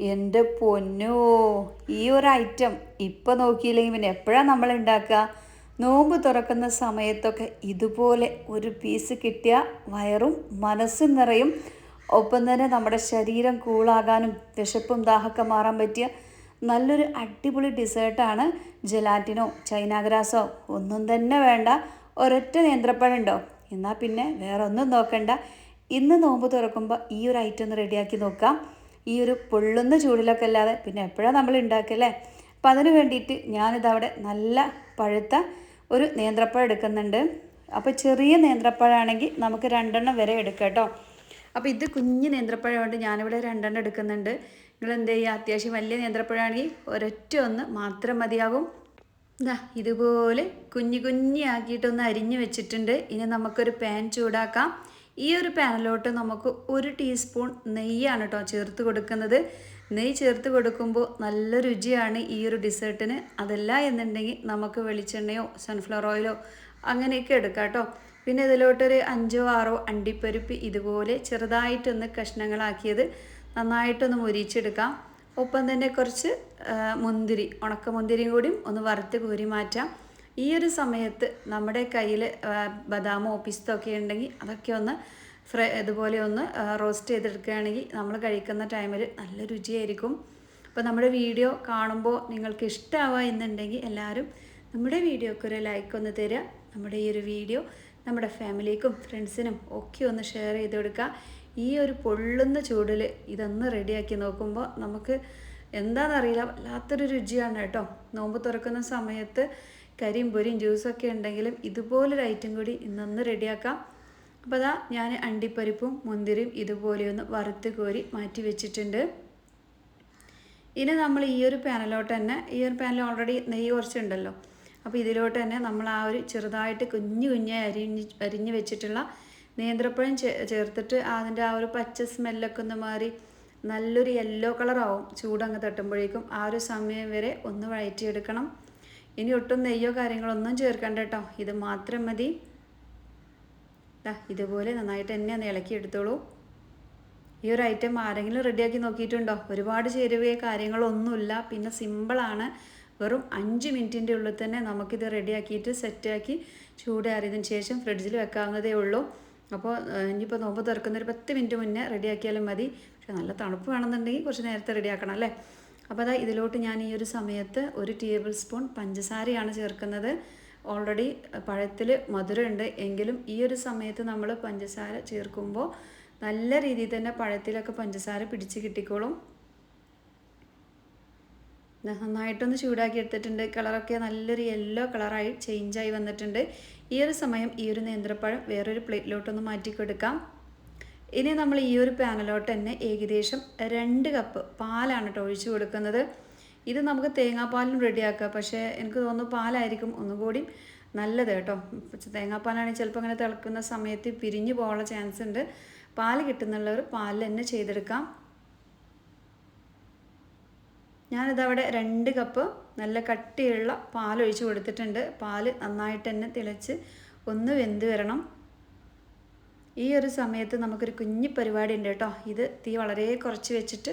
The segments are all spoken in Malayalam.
എന്റെ പൊന്നോ ഈ ഒരു ഐറ്റം ഇപ്പം നോക്കിയില്ലെങ്കിൽ പിന്നെ എപ്പോഴാണ് നമ്മൾ ഉണ്ടാക്കുക നോമ്പ് തുറക്കുന്ന സമയത്തൊക്കെ ഇതുപോലെ ഒരു പീസ് കിട്ടിയ വയറും മനസ്സും നിറയും. ഒപ്പം തന്നെ നമ്മുടെ ശരീരം കൂളാകാനും വിശപ്പും ദാഹമൊക്കെ മാറാൻ പറ്റിയ നല്ലൊരു അടിപൊളി ഡിസേർട്ടാണ് ജലാറ്റിനോ ചൈനാഗ്രാസോ. ഒന്നും തന്നെ വേണ്ട. ഒരൊറ്റ നേന്ത്രപ്പഴുണ്ടോ? എന്നാൽ പിന്നെ വേറെ ഒന്നും നോക്കണ്ട. ഇന്ന് നോമ്പ് തുറക്കുമ്പോൾ ഈ ഒരു ഐറ്റം ഒന്ന് റെഡിയാക്കി നോക്കാം. ഈ ഒരു പൊള്ളുന്ന ചൂടിലൊക്കെ അല്ലാതെ പിന്നെ എപ്പോഴാണ് നമ്മൾ ഉണ്ടാക്കല്ലേ അപ്പം അതിന് വേണ്ടിയിട്ട് ഞാനിതവിടെ നല്ല പഴുത്ത ഒരു നേന്ത്രപ്പഴം എടുക്കുന്നുണ്ട്. അപ്പോൾ ചെറിയ നേന്ത്രപ്പഴമാണെങ്കിൽ നമുക്ക് രണ്ടെണ്ണം വരെ എടുക്കാം കേട്ടോ. അപ്പോൾ ഇത് കുഞ്ഞ് നേന്ത്രപ്പഴം കൊണ്ട് ഞാനിവിടെ രണ്ടെണ്ണം എടുക്കുന്നുണ്ട്. നിങ്ങൾ എന്ത് ചെയ്യുക അത്യാവശ്യം വലിയ നേന്ത്രപ്പഴമാണെങ്കിൽ ഒരൊറ്റ ഒന്ന് മാത്രം മതിയാകും. ദാ ഇതുപോലെ കുഞ്ഞു കുഞ്ഞാക്കിയിട്ടൊന്ന് അരിഞ്ഞു വെച്ചിട്ടുണ്ട്. ഇനി നമുക്കൊരു പാൻ ചൂടാക്കാം. ഈ ഒരു പാനിലോട്ട് നമുക്ക് ഒരു ടീസ്പൂൺ നെയ്യാണ് കേട്ടോ ചേർത്ത് കൊടുക്കുന്നത്. നെയ്യ് ചേർത്ത് കൊടുക്കുമ്പോൾ നല്ല രുചിയാണ് ഈ ഒരു ഡിസേർട്ടിന്. അതല്ല എന്നുണ്ടെങ്കിൽ നമുക്ക് വെളിച്ചെണ്ണയോ സൺഫ്ലവർ ഓയിലോ അങ്ങനെയൊക്കെ എടുക്കാം കേട്ടോ പിന്നെ ഇതിലോട്ടൊരു അഞ്ചോ ആറോ അണ്ടിപ്പരിപ്പ് ഇതുപോലെ ചെറുതായിട്ടൊന്ന് കഷ്ണങ്ങളാക്കിയത് നന്നായിട്ടൊന്ന് മുരിച്ചെടുക്കാം. ഒപ്പം തന്നെ കുറച്ച് മുന്തിരി ഉണക്ക മുന്തിരിയും കൂടിയും ഒന്ന് വറുത്ത് കോരി മാറ്റാം. ഈ ഒരു സമയത്ത് നമ്മുടെ കയ്യിൽ ബദാമോ പിസ്തോ ഒക്കെ ഉണ്ടെങ്കിൽ അതൊക്കെ ഒന്ന് ഫ്രൈ ഇതുപോലെ ഒന്ന് റോസ്റ്റ് ചെയ്തെടുക്കുകയാണെങ്കിൽ നമ്മൾ കഴിക്കുന്ന ടൈമിൽ നല്ല രുചിയായിരിക്കും. അപ്പോൾ നമ്മുടെ വീഡിയോ കാണുമ്പോൾ നിങ്ങൾക്ക് ഇഷ്ടമാവുക എന്നുണ്ടെങ്കിൽ എല്ലാവരും നമ്മുടെ വീഡിയോക്ക് ഒരു ലൈക്ക് ഒന്ന് തരിക. നമ്മുടെ ഈ ഒരു വീഡിയോ നമ്മുടെ ഫാമിലിക്കും ഫ്രണ്ട്സിനും ഒക്കെ ഒന്ന് ഷെയർ ചെയ്ത് കൊടുക്കുക. ഈ ഒരു പൊള്ളുന്ന ചൂടിൽ ഇതൊന്ന് റെഡിയാക്കി നോക്കുമ്പോൾ നമുക്ക് എന്താണെന്നറിയില്ല വല്ലാത്തൊരു രുചിയാണ് കേട്ടോ. നോമ്പ് തുറക്കുന്ന സമയത്ത് കരിയും പൊരിയും ജ്യൂസൊക്കെ ഉണ്ടെങ്കിലും ഇതുപോലൊരു ഐറ്റം കൂടി ഇന്നൊന്ന് റെഡിയാക്കാം അപ്പോൾ അതാ ഞാൻ അണ്ടിപ്പരിപ്പും മുന്തിരിയും ഇതുപോലെയൊന്ന് വറുത്ത് കോരി മാറ്റി വെച്ചിട്ടുണ്ട്. ഇനി നമ്മൾ ഈ ഒരു പാനിലോട്ട് തന്നെ ഈ ഒരു പാനൽ ഓൾറെഡി നെയ്യ് കുറച്ചുണ്ടല്ലോ. അപ്പോൾ ഇതിലോട്ട് തന്നെ നമ്മൾ ആ ഒരു ചെറുതായിട്ട് കുഞ്ഞു കുഞ്ഞായി അരിഞ്ഞ് അരിഞ്ഞ് വെച്ചിട്ടുള്ള നേന്ത്രപ്പഴം ചേർത്തിട്ട് അതിന്റെ ആ ഒരു പച്ച സ്മെല്ലൊക്കെ ഒന്ന് മാറി നല്ലൊരു യെല്ലോ കളറാവും ചൂടങ്ങ് തട്ടുമ്പോഴേക്കും ആ ഒരു സമയം വരെ ഒന്ന് വഴറ്റിയെടുക്കണം. ഇനി ഒട്ടും നെയ്യോ കാര്യങ്ങളൊന്നും ചേർക്കണ്ട കേട്ടോ. ഇത് മാത്രം മതി. ദാ ഇതുപോലെ നന്നായിട്ട് തന്നെ ഒന്ന് ഇളക്കി എടുത്തോളൂ. ഈ ഒരു ഐറ്റം ആരെങ്കിലും റെഡിയാക്കി നോക്കിയിട്ടുണ്ടോ? ഒരുപാട് ചേരുവയോ കാര്യങ്ങളൊന്നുമില്ല. പിന്നെ സിമ്പിളാണ് വെറും അഞ്ച് മിനിറ്റിന്റെ ഉള്ളിൽ തന്നെ നമുക്കിത് റെഡിയാക്കിയിട്ട് സെറ്റാക്കി ചൂടാറിയതിന് ശേഷം ഫ്രിഡ്ജിൽ വെക്കാവുന്നതേ ഉള്ളൂ. അപ്പോൾ ഇനിയിപ്പോൾ നോമ്പ് തുറക്കുന്ന ഒരു പത്ത് മിനിറ്റ് മുന്നേ റെഡിയാക്കിയാലും മതി. പക്ഷെ നല്ല തണുപ്പ് വേണമെന്നുണ്ടെങ്കിൽ കുറച്ച് നേരത്തെ റെഡിയാക്കണം അല്ലേ? അപ്പോൾ അതാ ഇതിലോട്ട് ഞാൻ ഈ ഒരു സമയത്ത് ഒരു ടേബിൾ സ്പൂൺ പഞ്ചസാരയാണ് ചേർക്കുന്നത്. ഓൾറെഡി പഴത്തിൽ മധുരമുണ്ട്. എങ്കിലും ഈ ഒരു സമയത്ത് നമ്മൾ പഞ്ചസാര ചേർക്കുമ്പോൾ നല്ല രീതിയിൽ തന്നെ പഴത്തിലൊക്കെ പഞ്ചസാര പിടിച്ച് കിട്ടിക്കോളും. നന്നായിട്ടൊന്ന് ചൂടാക്കി എടുത്തിട്ടുണ്ട്. കളറൊക്കെ നല്ലൊരു യെല്ലോ കളറായി ചേഞ്ചായി വന്നിട്ടുണ്ട്. ഈ ഒരു സമയം ഈ ഒരു നേന്ത്രപ്പഴം വേറൊരു പ്ലേറ്റിലോട്ടൊന്ന് മാറ്റി കൊടുക്കാം ഇനി നമ്മൾ ഈ ഒരു പാനലോട്ട് തന്നെ ഏകദേശം രണ്ട് കപ്പ് പാലാണ് കേട്ടോ ഒഴിച്ചു കൊടുക്കുന്നത്. ഇത് നമുക്ക് തേങ്ങാപ്പാലും റെഡിയാക്കാം. പക്ഷേ എനിക്ക് തോന്നുന്നു പാലായിരിക്കും ഒന്നുകൂടി നല്ലത് കേട്ടോ. തേങ്ങാപ്പാലാണെങ്കിൽ ചിലപ്പോൾ അങ്ങനെ തിളക്കുന്ന സമയത്ത് പിരിഞ്ഞു പോകാനുള്ള ചാൻസ് ഉണ്ട്. പാൽ കിട്ടുന്നുള്ളവർ പാലിൽ തന്നെ ചെയ്തെടുക്കാം. ഞാനിതവിടെ രണ്ട് കപ്പ് നല്ല കട്ടിയുള്ള പാൽ ഒഴിച്ച് കൊടുത്തിട്ടുണ്ട്. പാൽ നന്നായിട്ട് തന്നെ തിളച്ച് ഒന്ന് വെന്ത് വരണം. ഈ ഒരു സമയത്ത് നമുക്കൊരു കുഞ്ഞു പരിപാടി ഉണ്ട് കേട്ടോ. ഇത് തീ വളരെ കുറച്ച് വെച്ചിട്ട്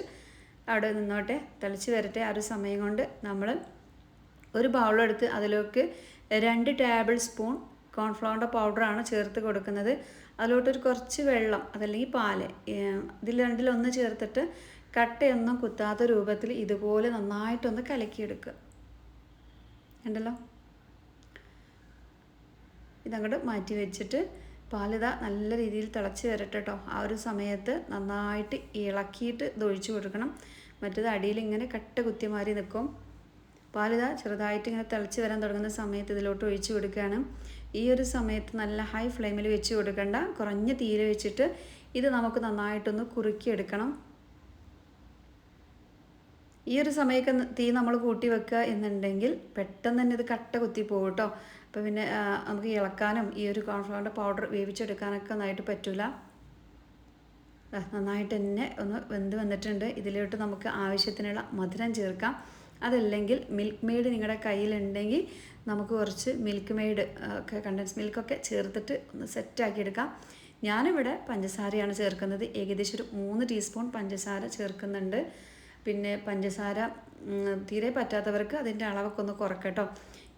അവിടെ നിന്നോട്ടെ തിളച്ച് വരട്ടെ ആ ഒരു സമയം കൊണ്ട് നമ്മൾ ഒരു ബൗളെടുത്ത് അതിലേക്ക് രണ്ട് ടേബിൾ സ്പൂൺ കോൺഫ്ലവറിന്റെ പൗഡറാണ് ചേർത്ത് കൊടുക്കുന്നത്. അതിലോട്ടൊരു കുറച്ച് വെള്ളം അതല്ലെങ്കിൽ പാൽ ഇതിൽ രണ്ടിലൊന്ന് ചേർത്തിട്ട് കട്ടയൊന്നും കുത്താത്ത രൂപത്തിൽ ഇതുപോലെ നന്നായിട്ടൊന്ന് കലക്കിയെടുക്കുക. ഉണ്ടല്ലോ ഇതങ്ങോട്ട് മാറ്റി വെച്ചിട്ട് പാലിത നല്ല രീതിയിൽ തിളച്ച് വരട്ടെ കേട്ടോ ആ ഒരു സമയത്ത് നന്നായിട്ട് ഇളക്കിയിട്ട് ഇത് ഒഴിച്ചു കൊടുക്കണം. മറ്റേത് അടിയിൽ ഇങ്ങനെ കട്ട കുത്തി മാറി നിൽക്കും. പാലിത ചെറുതായിട്ട് ഇങ്ങനെ തിളച്ച് വരാൻ തുടങ്ങുന്ന സമയത്ത് ഇതിലോട്ട് ഒഴിച്ചു കൊടുക്കുകയാണ്. ഈ ഒരു സമയത്ത് നല്ല ഹൈ ഫ്ലെയിമിൽ വെച്ച് കൊടുക്കണ്ട. കുറഞ്ഞ തീയിൽ വെച്ചിട്ട് ഇത് നമുക്ക് നന്നായിട്ടൊന്ന് കുറുക്കിയെടുക്കണം. ഈ ഒരു സമയത്ത് തീ നമ്മൾ കൂട്ടി വെക്കുക എന്നുണ്ടെങ്കിൽ പെട്ടെന്ന് തന്നെ ഇത് കട്ട കുത്തി പോകും കേട്ടോ അപ്പോൾ പിന്നെ നമുക്ക് ഇളക്കാനും ഈ ഒരു കോൺഫ്ലവറിന്റെ പൗഡർ വേവിച്ചെടുക്കാനൊക്കെ നന്നായിട്ട് പറ്റില്ല നന്നായിട്ട് തന്നെ ഒന്ന് വെന്ത് വന്നിട്ടുണ്ട്. ഇതിലോട്ട് നമുക്ക് ആവശ്യത്തിനുള്ള മധുരം ചേർക്കാം. അതല്ലെങ്കിൽ മിൽക്ക് മെയ്ഡ് നിങ്ങളുടെ കയ്യിലുണ്ടെങ്കിൽ നമുക്ക് കുറച്ച് മിൽക്ക് മെയ്ഡ് ഒക്കെ കണ്ടൻസ് മിൽക്കൊക്കെ ചേർത്തിട്ട് ഒന്ന് സെറ്റാക്കി എടുക്കാം. ഞാനിവിടെ പഞ്ചസാരയാണ് ചേർക്കുന്നത്. ഏകദേശം ഒരു മൂന്ന് ടീസ്പൂൺ പഞ്ചസാര ചേർക്കുന്നുണ്ട്. പിന്നെ പഞ്ചസാര തീരെ പറ്റാത്തവർക്ക് അതിന്റെ അളവൊക്കെ ഒന്ന് കുറക്കട്ടോ.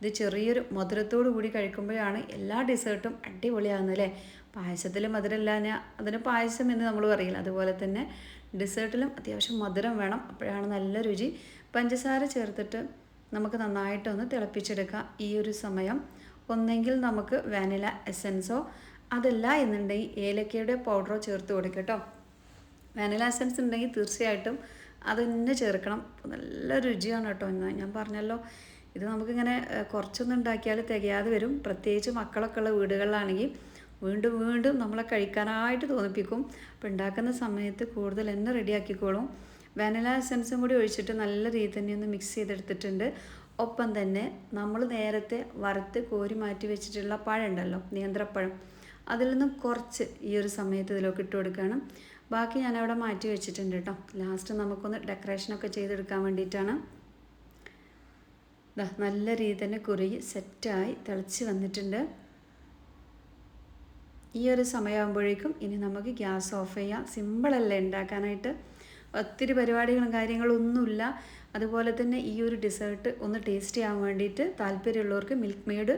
ഇത് ചെറിയൊരു മധുരത്തോടു കൂടി കഴിക്കുമ്പോഴാണ് എല്ലാ ഡെസേർട്ടും അടിപൊളിയാകുന്നത് അല്ലേ? പായസത്തിൽ മധുരമില്ല ഞാൻ അതിന് പായസം എന്ന് നമ്മൾ പറയില്ല. അതുപോലെ തന്നെ ഡെസേർട്ടിലും അത്യാവശ്യം മധുരം വേണം. അപ്പോഴാണ് നല്ല രുചി. പഞ്ചസാര ചേർത്തിട്ട് നമുക്ക് നന്നായിട്ടൊന്ന് തിളപ്പിച്ചെടുക്കാം. ഈ ഒരു സമയം ഒന്നെങ്കിൽ നമുക്ക് വാനില എസൻസോ അതല്ല എന്നുണ്ടെങ്കിൽ ഏലക്കയുടെ പൗഡറോ ചേർത്ത് കൊടുക്കട്ടോ വാനില എസൻസ് ഉണ്ടെങ്കിൽ തീർച്ചയായിട്ടും അത് തന്നെ ചേർക്കണം നല്ല രുചിയാണ് കേട്ടോ. ഞാൻ പറഞ്ഞല്ലോ ഇത് നമുക്കിങ്ങനെ കുറച്ചൊന്നും ഉണ്ടാക്കിയാൽ തികയാതെ വരും. പ്രത്യേകിച്ച് മക്കളൊക്കെ ഉള്ള വീടുകളിലാണെങ്കിൽ വീണ്ടും വീണ്ടും നമ്മളെ കഴിക്കാനായിട്ട് തോന്നിപ്പിക്കും. അപ്പോൾ ഉണ്ടാക്കുന്ന സമയത്ത് കൂടുതൽ എന്നെ റെഡിയാക്കിക്കോളും. വാനില എസൻസും കൂടി ഒഴിച്ചിട്ട് നല്ല രീതിയിൽ തന്നെ ഒന്ന് മിക്സ് ചെയ്തെടുത്തിട്ടുണ്ട്. ഒപ്പം തന്നെ നമ്മൾ നേരത്തെ വറുത്ത് കോരി മാറ്റി വെച്ചിട്ടുള്ള പഴം ഉണ്ടല്ലോ നേന്ത്രപ്പഴം അതിൽ നിന്നും കുറച്ച് ഈ ഒരു സമയത്ത് ഇതിലേക്ക് ഇട്ട് കൊടുക്കുകയാണ്. ബാക്കി ഞാനവിടെ മാറ്റി വെച്ചിട്ടുണ്ട് കേട്ടോ. ലാസ്റ്റ് നമുക്കൊന്ന് ഡെക്കറേഷനൊക്കെ ചെയ്തെടുക്കാൻ വേണ്ടിയിട്ടാണ്. നല്ല രീതിയിൽ തന്നെ കുറുകി സെറ്റായി തിളച്ച് വന്നിട്ടുണ്ട്. ഈ ഒരു സമയമാകുമ്പോഴേക്കും ഇനി നമുക്ക് ഗ്യാസ് ഓഫ് ചെയ്യാം. സിമ്പിളല്ലേ ഉണ്ടാക്കാനായിട്ട്. ഒത്തിരി പരിപാടികളും കാര്യങ്ങളും ഒന്നുമില്ല. അതുപോലെ തന്നെ ഈ ഒരു ഡിസേർട്ട് ഒന്ന് ടേസ്റ്റ് ചെയ്യാൻ വേണ്ടിയിട്ട് താല്പര്യമുള്ളവർക്ക് മിൽക്ക് മെയ്ഡ്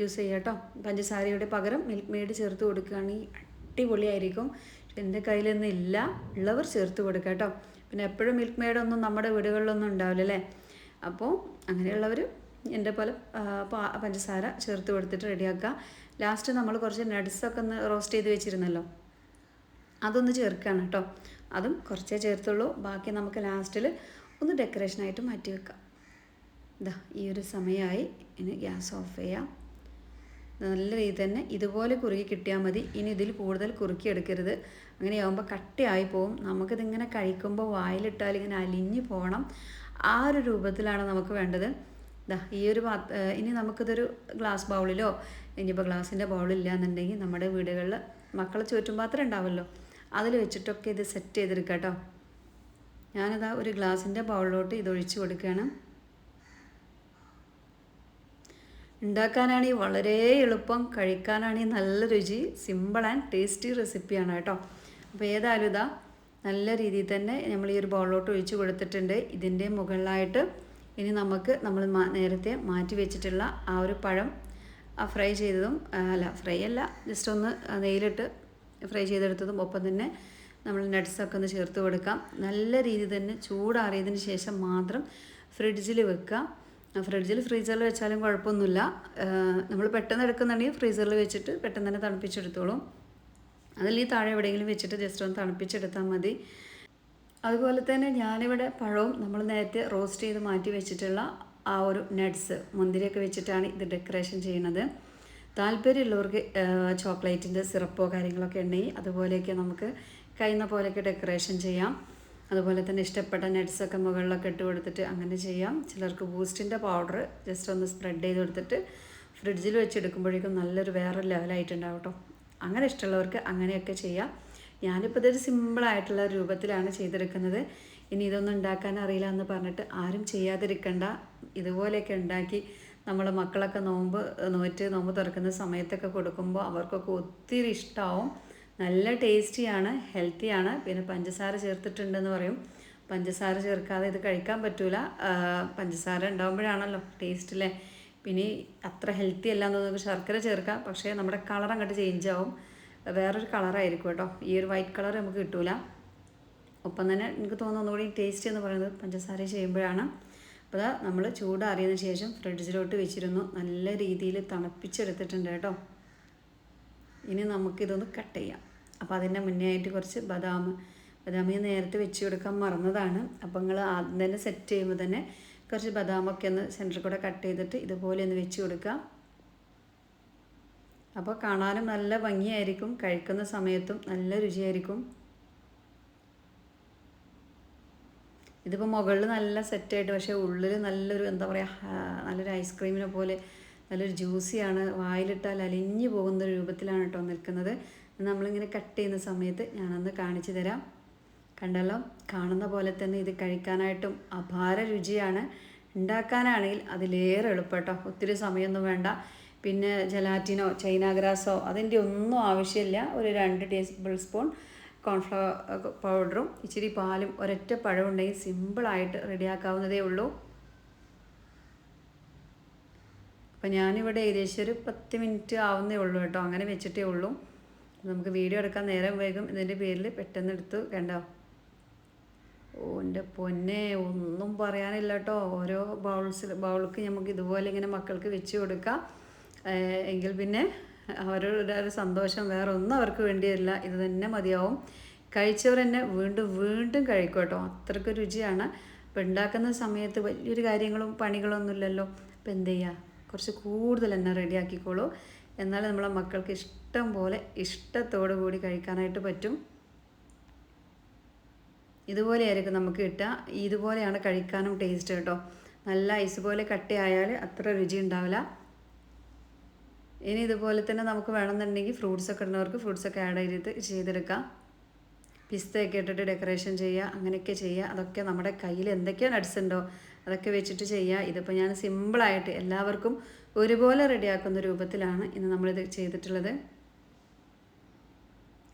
യൂസ് ചെയ്യാം കേട്ടോ. പഞ്ചസാരയുടെ പകരം മിൽക്ക് മെയ്ഡ് ചേർത്ത് കൊടുക്കുകയാണെങ്കിൽ അടിപൊളിയായിരിക്കും. എന്റെ കയ്യിലൊന്നും ഇല്ല. ഉള്ളവർ ചേർത്ത് കൊടുക്കുക കേട്ടോ. പിന്നെ എപ്പോഴും മിൽക്ക് മെയ്ഡൊന്നും നമ്മുടെ വീടുകളിലൊന്നും ഉണ്ടാവില്ല അല്ലേ? അപ്പോൾ അങ്ങനെയുള്ളവർ എന്റെ പോലെ പഞ്ചസാര ചേർത്ത് കൊടുത്തിട്ട് റെഡിയാക്കുക. ലാസ്റ്റ് നമ്മൾ കുറച്ച് നട്ട്സൊക്കെ ഒന്ന് റോസ്റ്റ് ചെയ്ത് വെച്ചിരുന്നല്ലോ. അതൊന്ന് ചേർക്കുകയാണ് കേട്ടോ. അതും കുറച്ചേ ചേർത്തുള്ളൂ. ബാക്കി നമുക്ക് ലാസ്റ്റിൽ ഒന്ന് ഡെക്കറേഷനായിട്ട് മാറ്റി വെക്കാം. ഇതാ ഈ ഒരു സമയമായി. ഇനി ഗ്യാസ് ഓഫ് ചെയ്യാം. നല്ല രീതി തന്നെ ഇതുപോലെ കുറുകി കിട്ടിയാൽ മതി. ഇനി ഇതിൽ കൂടുതൽ കുറുക്കി എടുക്കരുത്. അങ്ങനെയാകുമ്പോൾ കട്ടിയായി പോവും. നമുക്കിതിങ്ങനെ കഴിക്കുമ്പോൾ വായിലിട്ടാൽ ഇങ്ങനെ അലിഞ്ഞു പോകണം ആ ഒരു രൂപത്തിലാണ് നമുക്ക് വേണ്ടത്. ദാ ഈ ഒരു പാത്ര ഇനി നമുക്കിതൊരു ഗ്ലാസ് ബൗളിലോ ഇനിയിപ്പോൾ ഗ്ലാസിന്റെ ബൗളില്ല എന്നുണ്ടെങ്കിൽ നമ്മുടെ വീടുകളിൽ മക്കളെ ചുറ്റും പാത്രം ഉണ്ടാവുമല്ലോ അതിൽ വെച്ചിട്ടൊക്കെ ഇത് സെറ്റ് ചെയ്തെടുക്കാം കേട്ടോ. ഞാനിതാ ഒരു ഗ്ലാസിന്റെ ബൗളിലോട്ട് ഇത് ഒഴിച്ചു കൊടുക്കുകയാണ് ഉണ്ടാക്കാനാണെങ്കിൽ വളരെ എളുപ്പം കഴിക്കാനാണെങ്കിൽ നല്ല രുചി സിമ്പിൾ ആൻഡ് ടേസ്റ്റി റെസിപ്പിയാണ് കേട്ടോ. അപ്പോൾ ഏതായാലും ഇതാ നല്ല രീതിയിൽ തന്നെ നമ്മൾ ഈ ഒരു ബൗളിലോട്ട് ഒഴിച്ച് കൊടുത്തിട്ടുണ്ട്. ഇതിന്റെ മുകളിലായിട്ട് ഇനി നമുക്ക് നമ്മൾ നേരത്തെ മാറ്റി വെച്ചിട്ടുള്ള ആ ഒരു പഴം ഫ്രൈ ചെയ്തതും അല്ല ഫ്രൈ അല്ല ജസ്റ്റ് ഒന്ന് നെയ്യിലിട്ട് ഫ്രൈ ചെയ്തെടുത്തതും ഒപ്പം തന്നെ നമ്മൾ നട്ട്സൊക്കെ ഒന്ന് ചേർത്ത് കൊടുക്കാം. നല്ല രീതിയിൽ തന്നെ ചൂടാറിയതിന് ശേഷം മാത്രം ഫ്രിഡ്ജിൽ വെക്കുക. ഫ്രിഡ്ജിൽ ഫ്രീസറിൽ വെച്ചാലും കുഴപ്പമൊന്നുമില്ല. നമ്മൾ പെട്ടെന്ന് എടുക്കുന്നുണ്ടെങ്കിൽ ഫ്രീസറിൽ വെച്ചിട്ട് പെട്ടെന്ന് തന്നെ തണുപ്പിച്ചെടുത്തോളും. അതിൽ ഈ താഴെ എവിടെയെങ്കിലും വെച്ചിട്ട് ജസ്റ്റ് ഒന്ന് തണുപ്പിച്ചെടുത്താൽ മതി. അതുപോലെ തന്നെ ഞാനിവിടെ പഴവും നമ്മൾ നേരത്തെ റോസ്റ്റ് ചെയ്ത് മാറ്റി വെച്ചിട്ടുള്ള ആ ഒരു നട്ട്സ് മുന്തിരിയൊക്കെ വെച്ചിട്ടാണ് ഇത് ഡെക്കറേഷൻ ചെയ്യുന്നത്. താല്പര്യമുള്ളവർക്ക് ചോക്ലേറ്റിന്റെ സിറപ്പോ കാര്യങ്ങളൊക്കെ ഉണ്ടെങ്കിൽ അതുപോലെയൊക്കെ നമുക്ക് കഴിയുന്ന പോലെയൊക്കെ ഡെക്കറേഷൻ ചെയ്യാം. അതുപോലെ തന്നെ ഇഷ്ടപ്പെട്ട നട്ട്സൊക്കെ മുകളിലൊക്കെ ഇട്ട് കൊടുത്തിട്ട് അങ്ങനെ ചെയ്യാം. ചിലർക്ക് ബൂസ്റ്റിന്റെ പൗഡർ ജസ്റ്റ് ഒന്ന് സ്പ്രെഡ് ചെയ്ത് കൊടുത്തിട്ട് ഫ്രിഡ്ജിൽ വെച്ചെടുക്കുമ്പോഴേക്കും നല്ലൊരു വേറെ ലെവലായിട്ടുണ്ടാവും കേട്ടോ. അങ്ങനെ ഇഷ്ടമുള്ളവർക്ക് അങ്ങനെയൊക്കെ ചെയ്യാം. ഞാനിപ്പോൾ ഇതൊരു സിമ്പിളായിട്ടുള്ള രൂപത്തിലാണ് ചെയ്തെടുക്കുന്നത്. ഇനി ഇതൊന്നും ഉണ്ടാക്കാൻ അറിയില്ല എന്ന് പറഞ്ഞിട്ട് ആരും ചെയ്യാതിരിക്കണ്ട. ഇതുപോലെയൊക്കെ ഉണ്ടാക്കി നമ്മൾ മക്കളൊക്കെ നോമ്പ് നോറ്റ് നോമ്പ് തുറക്കുന്ന സമയത്തൊക്കെ കൊടുക്കുമ്പോൾ അവർക്കൊക്കെ ഒത്തിരി ഇഷ്ടമാവും നല്ല ടേസ്റ്റിയാണ് ഹെൽത്തിയാണ് പിന്നെ പഞ്ചസാര ചേർത്തിട്ടുണ്ടെന്ന് പറയും. പഞ്ചസാര ചേർക്കാതെ ഇത് കഴിക്കാൻ പറ്റൂല. പഞ്ചസാര ഉണ്ടാകുമ്പോഴാണല്ലോ ടേസ്റ്റ് അല്ലേ പിന്നെ അത്ര ഹെൽത്തി അല്ല എന്ന് ശർക്കര ചേർക്കാം. പക്ഷേ നമ്മുടെ കളർ അങ്ങോട്ട് ചേഞ്ച് ആവും. വേറൊരു കളറായിരിക്കും കേട്ടോ. ഈ ഒരു വൈറ്റ് കളർ നമുക്ക് കിട്ടൂല. ഒപ്പം തന്നെ എനിക്ക് തോന്നുന്നു ഒന്നുകൂടി ടേസ്റ്റ് എന്ന് പറയുന്നത് പഞ്ചസാര ചെയ്യുമ്പോഴാണ്. അപ്പോൾ നമ്മൾ ചൂടാറിയതിന് ശേഷം ഫ്രിഡ്ജിലോട്ട് വെച്ചിരുന്നു. നല്ല രീതിയിൽ തണുപ്പിച്ചെടുത്തിട്ടുണ്ട് കേട്ടോ. ഇനി നമുക്കിതൊന്ന് കട്ട് ചെയ്യാം. അപ്പോൾ അതിന്റെ മുന്നേ ആയിട്ട് കുറച്ച് ബദാം ബദാം ഞാൻ നേരത്തെ വെച്ച് കൊടുക്കാൻ മറന്നതാണ്. അപ്പോൾ നിങ്ങൾ ആദ്യം തന്നെ സെറ്റ് ചെയ്യുമ്പോൾ തന്നെ കുറച്ച് ബദാമൊക്കെ ഒന്ന് സെന്ററിൽ കൂടെ കട്ട് ചെയ്തിട്ട് ഇതുപോലെ ഒന്ന് വെച്ച് കൊടുക്കുക. അപ്പോൾ കാണാനും നല്ല ഭംഗിയായിരിക്കും കഴിക്കുന്ന സമയത്തും നല്ല രുചിയായിരിക്കും. ഇതിപ്പോൾ മുകളിൽ നല്ല സെറ്റായിട്ട് പക്ഷേ ഉള്ളിൽ നല്ലൊരു എന്താ പറയുക നല്ലൊരു ഐസ്ക്രീമിനെ പോലെ നല്ലൊരു ജ്യൂസിയാണ് വായിലിട്ടാൽ അലിഞ്ഞു പോകുന്ന രൂപത്തിലാണ് കേട്ടോ നിൽക്കുന്നത്. നമ്മളിങ്ങനെ കട്ട് ചെയ്യുന്ന സമയത്ത് ഞാനൊന്ന് കാണിച്ചു തരാം. കണ്ടല്ലോ കാണുന്ന പോലെ തന്നെ ഇത് കഴിക്കാനായിട്ടും അപാര രുചിയാണ്. ഉണ്ടാക്കാനാണെങ്കിൽ അതിലേറെ എളുപ്പം കേട്ടോ. ഒത്തിരി സമയമൊന്നും വേണ്ട. പിന്നെ ജലാറ്റിനോ ചൈന ഗ്രാസോ അതിന്റെ ഒന്നും ആവശ്യമില്ല. ഒരു രണ്ട് ടേബിൾ സ്പൂൺ കോൺഫ്ലവർ പൗഡറും ഇച്ചിരി പാലും ഒരൊറ്റ പഴം ഉണ്ടെങ്കിൽ സിമ്പിളായിട്ട് റെഡിയാക്കാവുന്നതേ ഉള്ളൂ. അപ്പം ഞാനിവിടെ ഏകദേശം ഒരു പത്ത് മിനിറ്റ് ആവുന്നേ ഉള്ളൂ കേട്ടോ. അങ്ങനെ വെച്ചിട്ടേ ഉള്ളൂ. നമുക്ക് വീഡിയോ എടുക്കാൻ നേരം വേഗം ഇതിന്റെ പേരിൽ പെട്ടെന്ന് എടുത്ത് കണ്ടോ? ഓ എന്റെ പൊന്നെ ഒന്നും പറയാനില്ല കേട്ടോ. ഓരോ ബൗൾസിൽ ബൗൾക്ക് നമുക്ക് ഇതുപോലെ ഇങ്ങനെ മക്കൾക്ക് വെച്ച് കൊടുക്കാം. എങ്കിൽ പിന്നെ അവരുടെ ഒരു സന്തോഷം വേറെ ഒന്നും അവർക്ക് വേണ്ടിയല്ല. ഇത് തന്നെ മതിയാവും. കഴിച്ചവർ തന്നെ വീണ്ടും വീണ്ടും കഴിക്കും കേട്ടോ. അത്രയ്ക്ക് രുചിയാണ്. അപ്പോൾ ഉണ്ടാക്കുന്ന സമയത്ത് വലിയൊരു കാര്യങ്ങളും പണികളൊന്നും ഇല്ലല്ലോ. അപ്പോൾ എന്ത് ചെയ്യുക കുറച്ച് കൂടുതൽ തന്നെ റെഡിയാക്കിക്കോളൂ എന്നാലേ നമ്മളെ മക്കൾക്ക് ഇഷ്ടം പോലെ ഇഷ്ടത്തോടു കൂടി കഴിക്കാനായിട്ട് പറ്റും. ഇതുപോലെയായിരിക്കും നമുക്ക് കിട്ടുക. ഇതുപോലെയാണ് കഴിക്കാനും ടേസ്റ്റ് കേട്ടോ. നല്ല ഐസ് പോലെ കട്ടിയായാൽ അത്ര രുചി ഉണ്ടാവില്ല. ഇനി ഇതുപോലെ തന്നെ നമുക്ക് വേണമെന്നുണ്ടെങ്കിൽ ഫ്രൂട്ട്സ് ഒക്കെ ഇടുന്നവർക്ക് ഫ്രൂട്ട്സ് ഒക്കെ ആഡ് ചെയ്തിട്ട് ചെയ്തെടുക്കാം. പിസ്തയൊക്കെ ഇട്ടിട്ട് ഡെക്കറേഷൻ ചെയ്യുക അങ്ങനെയൊക്കെ ചെയ്യുക. അതൊക്കെ നമ്മുടെ കയ്യിൽ എന്തൊക്കെയോ നട്സ് ഉണ്ടോ അതൊക്കെ വെച്ചിട്ട് ചെയ്യുക. ഇതിപ്പോൾ ഞാൻ സിമ്പിളായിട്ട് എല്ലാവർക്കും ഒരുപോലെ റെഡിയാക്കുന്ന രൂപത്തിലാണ് ഇന്ന് നമ്മളിത് ചെയ്തിട്ടുള്ളത്.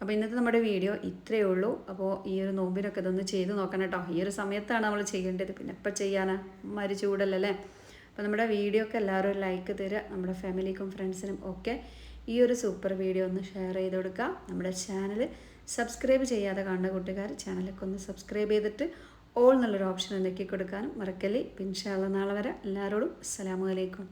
അപ്പോൾ ഇന്നത്തെ നമ്മുടെ വീഡിയോ ഇത്രയേ ഉള്ളൂ. അപ്പോൾ ഈ ഒരു നോമ്പിനൊക്കെ ഇതൊന്ന് ചെയ്ത് നോക്കണം കേട്ടോ. ഈ ഒരു സമയത്താണ് നമ്മൾ ചെയ്യേണ്ടത്. പിന്നെ എപ്പോൾ ചെയ്യാനാ? മരി അപ്പോൾ നമ്മുടെ വീഡിയോ ഒക്കെ എല്ലാവരും ലൈക്ക് തരിക നമ്മുടെ ഫാമിലിക്കും ഫ്രണ്ട്സിനും ഒക്കെ ഈ ഒരു സൂപ്പർ വീഡിയോ ഒന്ന് ഷെയർ ചെയ്ത് കൊടുക്കുക. നമ്മുടെ ചാനൽ സബ്സ്ക്രൈബ് ചെയ്യാതെ കാണുന്ന കൂട്ടുകാർ ചാനലൊക്കെ ഒന്ന് സബ്സ്ക്രൈബ് ചെയ്തിട്ട് ഓൾ എന്നുള്ളൊരു ഓപ്ഷൻ എന്തൊക്കെ കൊടുക്കാനും മറക്കല്ലേ. പിൻഷാള്ള നാളെ വരെ. എല്ലാവരോടും അസ്സലാമു അലൈക്കും.